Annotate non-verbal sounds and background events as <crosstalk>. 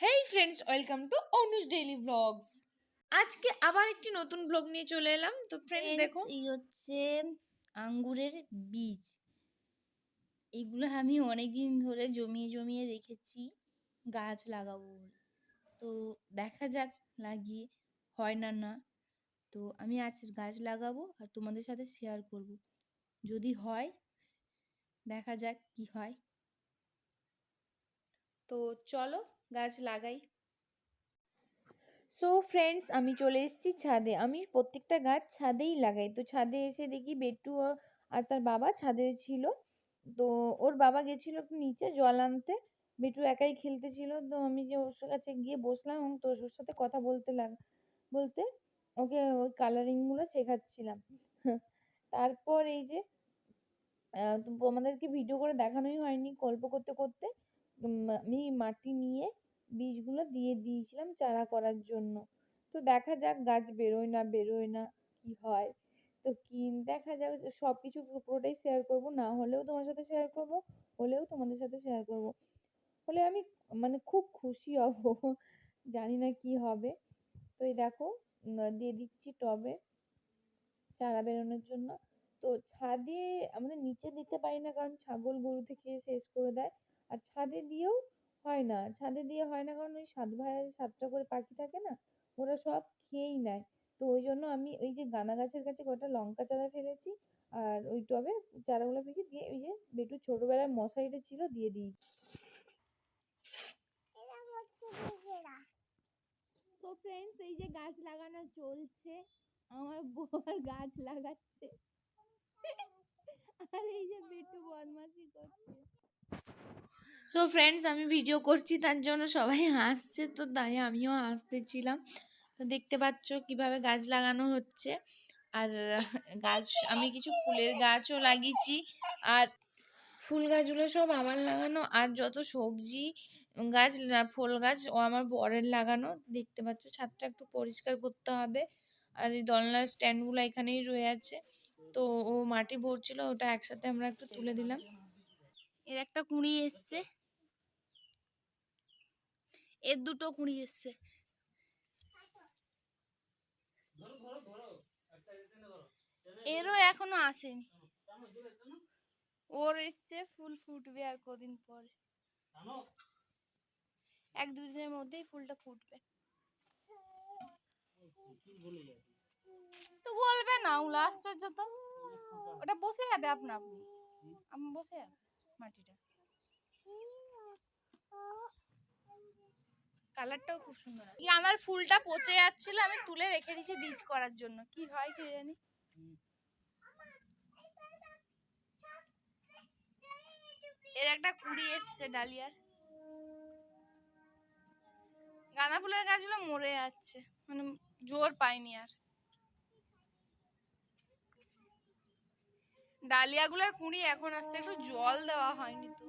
Hey friends welcome to Anuj daily vlogs আজকে আবার একটি নতুন ব্লগ নিয়ে চলে এলাম। তো ফ্রেন্ডস দেখো। এই হচ্ছে আঙ্গুরের বীজ। এগুলো আমি অনেকদিন ধরে জমিয়ে জমিয়ে রেখেছি গাছ লাগাবো। তো দেখা যাক লাগিয়ে হয় না না। তো আমি আজ গাছ লাগাবো আর তোমাদের সাথে শেয়ার করব। যদি হয় দেখা যাক কি হয়। তো চলো গাছ লাগাই। সো ফ্রেন্ডস আমি চলে এসেছি ছাদে। আমি প্রত্যেকটা গাছ ছাদেই লাগাই। তো ছাদে এসে দেখি বেটু আর তার বাবা ছাদে ছিল। তো ওর বাবা গেছিল নিচে জল আনতে। বেটু একাই খেলতেছিল। তো আমি যে ওর কাছে গিয়ে বসলাম এবং তোর ওর সাথে কথা বলতে লাগ বলতে ওকে ওই কালারিংগুলো শেখাচ্ছিলাম। তারপর এই যে আহ, তো আমাদেরকে ভিডিও করে দেখানোই হয়নি গল্প করতে করতে। আমি মাটি নিয়ে বীজগুলো দিয়ে দিয়েছিলাম চারা করার জন্য। তো দেখা যাক গাছ বেরোয় না বেরোয় না কি হয়। তো কি, দেখা যাক সব কিছু পুরোটাই শেয়ার করব, না হলেও তোমার সাথে শেয়ার করব, হলেও তোমাদের সাথে শেয়ার করব। হলে আমি মানে খুব খুশি হব, জানি না কি হবে। তো এই দেখো দিয়ে দিচ্ছি টবে চারা বেরোনোর জন্য। তো ছাদে আমাদের নিচে দিতে পারি না, কারণ ছাগল গরু থেকে শেষ করে দেয়। আর ছাদে দিয়েও হয় না। ছাদে দিয়ে হয় না কারণ ওই সাত ভাইয়ের সাতটা করে পাখি থাকে না ওরা সব খেয়েই নেয়। তো ওই জন্য আমি ওই যে গাঁদা গাছের কাছে কটা লঙ্কা চারা ফেলেছি আর ওই টবে চারাগুলো ফেলেছি দিয়ে ওই যে বেটু ছোটবেলায় মশারিটা ছিল দিয়ে দিয়েছি। তো ফ্রেন্ডস এই যে গাছ লাগানো চলছে আমার বর গাছ লাগাচ্ছে। <laughs> আর এই যে বেটু বদমাশি করছে। সো ফ্রেন্ডস আমি ভিডিও করছি, তার জন্য সবাই হাসছে, তো তাই আমিও হাসতেছিলাম তো দেখতে পাচ্ছ কীভাবে গাছ লাগানো হচ্ছে। আর গাছ, আমি কিছু ফুলের গাছও লাগিয়েছি। আর ফুল গাছগুলো সব আমার লাগানো, আর যত সবজি গাছ ফুল গাছ, ও আমার বরের লাগানো। দেখতে পাচ্ছ, ছাদটা একটু পরিষ্কার করতে হবে। আর এই দোলনার স্ট্যান্ডগুলো এখানেই রয়ে আছে। তো ও মাটি ভরছিল, ওটা একসাথে আমরা একটু তুলে দিলাম। এর একটা কুঁড়ি এসছে। এর দুটো কুঁড়ি এসছে। এরও এখনও আসেনি। ওর এসছে, ফুল ফুটবে আর কদিন পরে। এক দুই দিনের মধ্যেই ফুলটা ফুটবে। তো বলবে না, ওগুলো আশ্চর্য তো। ওটা বসে যাবে আপনা আপনি। আমি, বসে যাবে। মাটিটা। কালারটাও খুব সুন্দর আছে। আমার ফুলটা পচে যাচ্ছিল আমি তুলে রেখে দিয়েছি বীজ করার জন্য। কি হয় কে জানি? এর একটা কুড়ি এসছে ডালিয়ার। গাঁদা ফুলের গাছগুলো মরে যাচ্ছে। মানে জোর পাইনি আর। ডালিয়াগুলোর কুঁড়ি এখন আসছে একটু জল দেওয়া হয়নি তো।